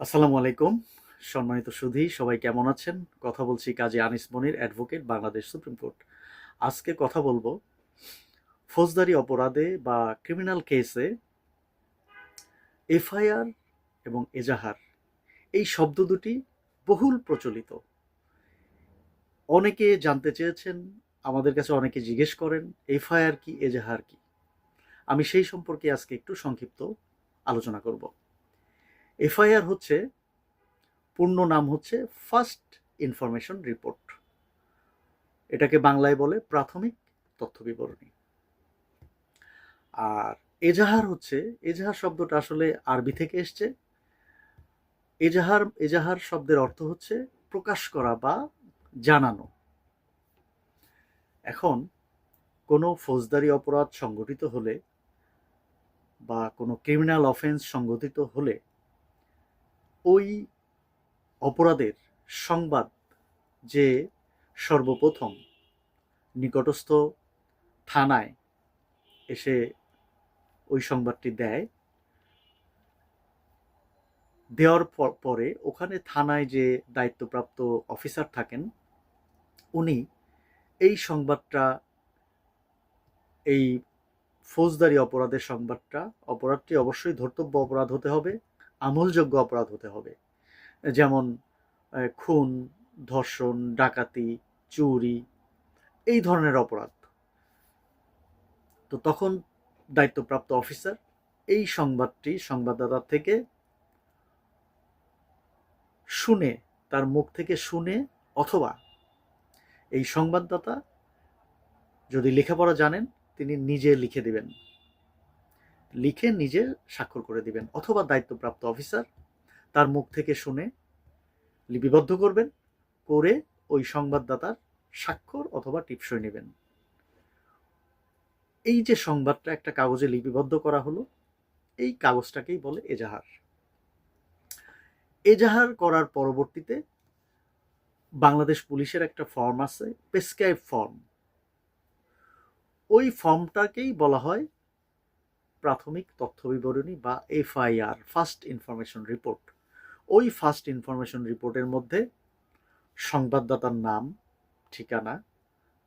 আসসালামু আলাইকুম। সম্মানিত সুধী, সবাই কেমন আছেন? কথা বলছি Kazi Anis Monir, advocate, Bangladesh supreme court. আজকে কথা বলব ফৌজদারি অপরাধে বা ক্রিমিনাল কেসে এফআইআর এবং এজাহার। এই শব্দ দুটি বহুল প্রচলিত। অনেকে জানতে চেয়েছেন, আমাদের কাছে অনেকে জিজ্ঞেস করেন, এফআইআর কি, এজাহার কি? আমি সেই সম্পর্কে আজকে একটু সংক্ষিপ্ত আলোচনা করব। এফআইআর হচ্ছে, পূর্ণ নাম হচ্ছে ফার্স্ট ইনফরমেশন রিপোর্ট এটাকে বাংলায় বলে প্রাথমিক তথ্য বিবরণী। আর এজাহার হচ্ছে, এজাহার শব্দটা আসলে আরবি থেকে এসছে। এজাহার এজাহার শব্দের অর্থ হচ্ছে প্রকাশ করা বা জানানো। এখন কোনো ফৌজদারি অপরাধ সংগঠিত হলে বা কোনো ক্রিমিনাল অফেন্স সংগঠিত হলে ওই অপরাধের সংবাদ যে সর্বপ্রথম নিকটস্থ থানায় এসে ওই সংবাদটি দেয়, দেওয়ার পরে ওখানে থানায় যে দায়িত্বপ্রাপ্ত অফিসার থাকেন, উনি এই সংবাদটা, এই ফৌজদারি অপরাধের সংবাদটা, অপরাধটি অবশ্যই ধর্তব্য অপরাধ হতে হবে। আমলযোগ্য অপরাধ হতে হবে। যেমন খুন, ধর্ষণ, ডাকাতি, চুরি, এই ধরনের অপরাধ। তো তখন দায়িত্বপ্রাপ্ত অফিসার এই সংবাদটি সংবাদদাতার থেকে শুনে, তার মুখ থেকে শুনে অথবা এই সংবাদদাতা যদি লেখাপড়া জানেন, তিনি নিজে লিখে দিবেন। লিখে নিজে স্বাক্ষর করে দিবেন অথবা দায়িত্বপ্রাপ্ত অফিসার তার মুখ থেকে শুনে লিপিবদ্ধ করবেন, করে ওই সংবাদদাতার স্বাক্ষর অথবা টিপসই নেবেন। এই যে সংবাদটা একটা কাগজে লিপিবদ্ধ করা হলো, এই কাগজটাকেই বলে এজাহার। এজাহার করার পরবর্তীতে বাংলাদেশ পুলিশের একটা ফর্ম আছে প্রেসক্রাইব ফর্ম। ওই ফর্মটাকেই বলা হয় প্রাথমিক তথ্য বিবরণী বা এফআইআর ফার্স্ট ইনফরমেশন রিপোর্ট ওই ফার্স্ট ইনফরমেশন রিপোর্টের মধ্যে সংবাদদাতার নাম, ঠিকানা,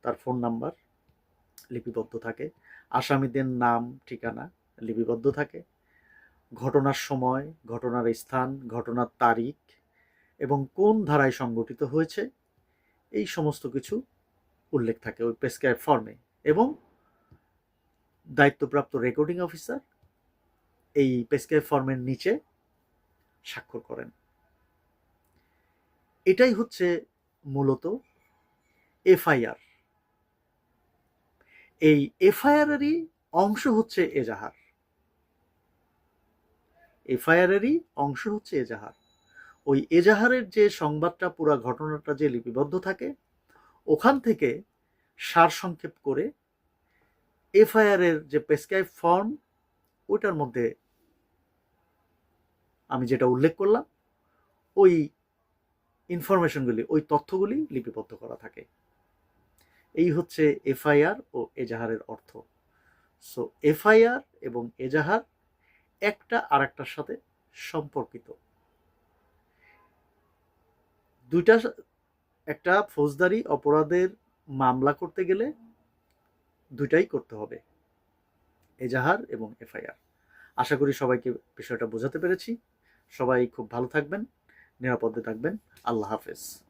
তার ফোন নাম্বার লিপিবদ্ধ থাকে, আসামিদের নাম, ঠিকানা লিপিবদ্ধ থাকে, ঘটনার সময়, ঘটনার স্থান, ঘটনার তারিখ এবং কোন ধারায় সংগঠিত হয়েছে, এই সমস্ত কিছু উল্লেখ থাকে ওই প্রেসক্রাইব ফর্মে এবং দায়িত্বপ্রাপ্ত রেকর্ডিং অফিসার এই প্রেসক্রাইব ফর্মের নিচে স্বাক্ষর করেন। এটাই হচ্ছে মূলত এফআইআর। এই এফআইআরেরই অংশ হচ্ছে এজাহার। এফআইআরেরই অংশ হচ্ছে এজাহার। ওই এজাহারের যে সংবাদটা, পুরো ঘটনাটা যে লিপিবদ্ধ থাকে, ওখান থেকে সারসংক্ষেপ করে এফআইআর এর যে প্রেসক্রাইব ফর্ম, ওইটার মধ্যে আমি যেটা উল্লেখ করলাম, ওই ইনফরমেশনগুলি, ওই তথ্যগুলি লিপিবদ্ধ করা থাকে। এই হচ্ছে এফআইআর ও এজাহারের অর্থ। সো, এফআইআর এবং এজাহার একটা আরেকটার সাথে সম্পর্কিত। দুইটা একটা ফৌজদারি অপরাধের মামলা করতে গেলে দুইটাই করতে হবে। এজাহার এবং এফআইআর। আশা করি সবাইকে বিষয়টা বোঝাতে পেরেছি। সবাই খুব ভালো থাকবেন, নিরাপদে থাকবেন। আল্লাহ হাফেজ।